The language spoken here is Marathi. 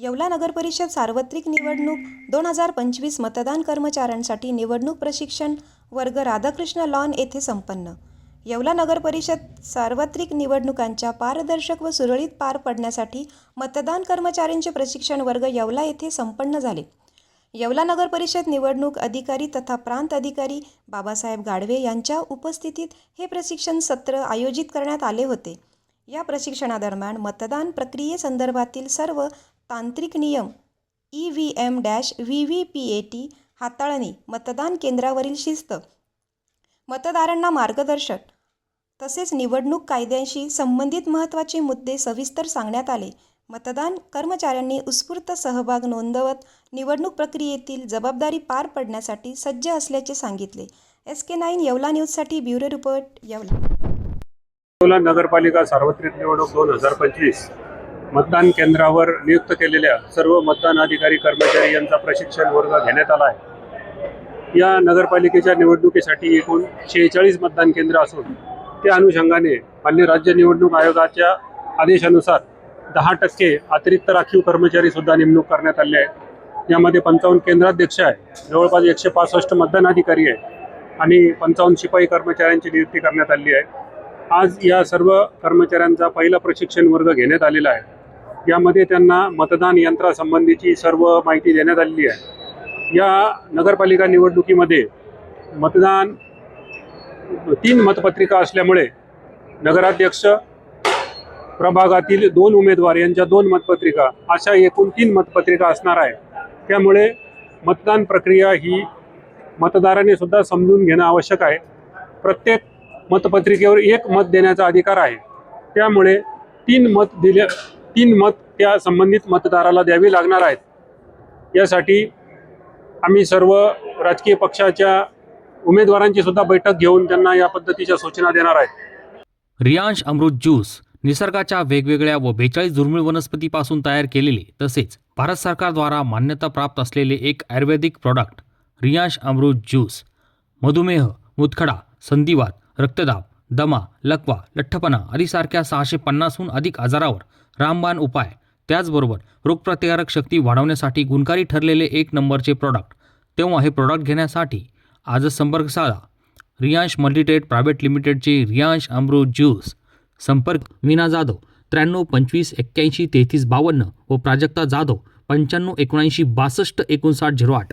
येवला नगर परिषद सार्वत्रिक निवडणूक दोन हजार पंचवीस मतदान कर्मचाऱ्यांसाठी निवडणूक प्रशिक्षण वर्ग राधाकृष्ण लॉन येथे संपन्न. येवला नगर परिषद सार्वत्रिक निवडणुकांच्या पारदर्शक व सुरळीत पार पडण्यासाठी मतदान कर्मचाऱ्यांचे प्रशिक्षण वर्ग येवला येथे संपन्न झाले. येवला नगर परिषद निवडणूक अधिकारी तथा प्रांत अधिकारी बाबासाहेब गाडवे यांच्या उपस्थितीत हे प्रशिक्षण सत्र आयोजित करण्यात आले होते. या प्रशिक्षणादरम्यान मतदान प्रक्रियेसंदर्भातील सर्व तांत्रिक नियम E V M dash V V P A T हाताळणी मतदान केंद्रावरील शिस्त मतदारांना मार्गदर्शन तसेच निवडणूक कायद्यांशी संबंधित महत्त्वाचे मुद्दे सविस्तर सांगण्यात आले. मतदान कर्मचाऱ्यांनी उत्स्फूर्त सहभाग नोंदवत निवडणूक प्रक्रियेतील जबाबदारी पार पडण्यासाठी सज्ज असल्याचे सांगितले. एस के नाईन येवला न्यूजसाठी ब्युरो रिपोर्ट येवला. नगरपालिका सार्वत्रिक निवडणूक दोन हजार पंचवीस. मतदान केंद्रावर नियुक्त केलेल्या सर्व मतदान अधिकारी कर्मचारी यांचा प्रशिक्षण वर्ग घेण्यात आला आहे. या नगरपालिकेच्या निवडणुकीसाठी एकूण शेहेचाळीस मतदान केंद्र असून त्या अनुषंगाने मान्य राज्य निवडणूक आयोगाच्या आदेशानुसार दहा टक्के अतिरिक्त राखीव कर्मचारी सुद्धा नेमणूक करण्यात आले आहे यामध्ये पंचावन्न केंद्राध्यक्ष आहे जवळपास एकशे पासष्ट मतदान अधिकारी आहे आणि पंचावन्न शिपाई कर्मचाऱ्यांची नियुक्ती करण्यात आली आहे. आज या सर्व कर्मचाऱ्यांचा पहिला प्रशिक्षण वर्ग घेण्यात आलेला आहे. यामध्ये त्यांना मतदान यंत्रासंबंधीची सर्व माहिती देण्यात आलेली आहे. या नगरपालिका निवडणुकीमध्ये मतदान तीन मतपत्रिका असल्यामुळे नगराध्यक्ष प्रभागातील दोन उमेदवार यांच्या दोन मतपत्रिका अशा एकूण तीन मतपत्रिका असणार आहे. त्यामुळे मतदान प्रक्रिया ही मतदाराने सुद्धा समजून घेणं आवश्यक आहे. प्रत्येक मतपत्रिकेवर एक मत देण्याचा अधिकार आहे. त्यामुळे तीन मत दिले तीन मत त्या संबंधित मतदाराला द्यावी लागणार आहेत. यासाठी आम्ही सर्व राजकीय पक्षाच्या उमेदवारांची सुद्धा बैठक घेऊन त्यांना या पद्धतीच्या सूचना देणार आहेत. रियांश अमृत ज्यूस निसर्गाच्या वेगवेगळ्या व बेचाळीस दुर्मिळ वनस्पतीपासून तयार केलेले तसेच भारत सरकारद्वारा मान्यता प्राप्त असलेले एक आयुर्वेदिक प्रॉडक्ट रियांश अमृत ज्यूस मधुमेह मुतखडा संधिवात रक्तदाब दमा लकवा लठ्ठपणा आदीसारख्या सहाशे पन्नासहून अधिक आजारावर रामबाण उपाय. त्याचबरोबर रोगप्रतिकारक शक्ती वाढवण्यासाठी गुणकारी ठरलेले एक नंबरचे प्रॉडक्ट तेव्हा हे प्रॉडक्ट घेण्यासाठी आजच संपर्क साधा रियांश मल्टीटेट प्रायव्हेट लिमिटेडचे रियांश अमृत ज्यूस संपर्क मीना जाधव त्र्याण्णव पंचवीस एक्क्याऐंशी तेहतीस बावन्न व प्राजक्ता जाधव पंच्याण्णव एकोणऐंशी बासष्ट एकोणसाठ झिरो आठ.